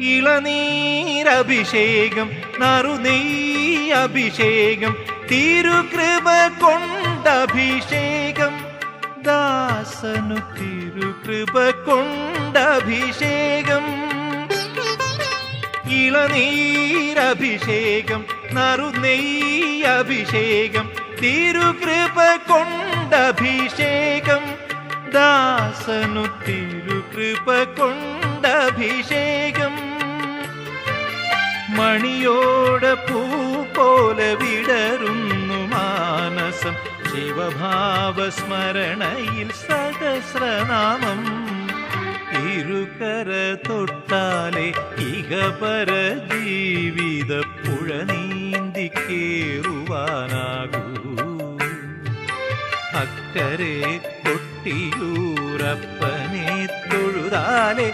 ഇളനീരഭിഷേകം നറുനെയ് അഭിഷേകം തിരുകൃപ കൊണ്ടഭിഷേകം. ദാസനു തിരുകൃപ കൊണ്ടഭിഷേകം. ഇളനീരഭിഷേകം നറുനെയ് അഭിഷേകം തിരുകൃപ കൊണ്ടഭിഷേകം. ദാസനു തിരുകൃപ കൊണ്ടഭിഷേകം. മണിയോട് പൂ പോലെ വിടരുന്നു മാനസം. ശിവഭാവ സ്മരണയിൽ സഹസ്രനാമം. ഇരുകര തൊട്ടാലെ ഇഹപര ജീവിത പുഴ നീന്തി കേറുവാനാകൂ. അക്കരെ കൊട്ടിയൂറപ്പനെ തൊഴുതാലെ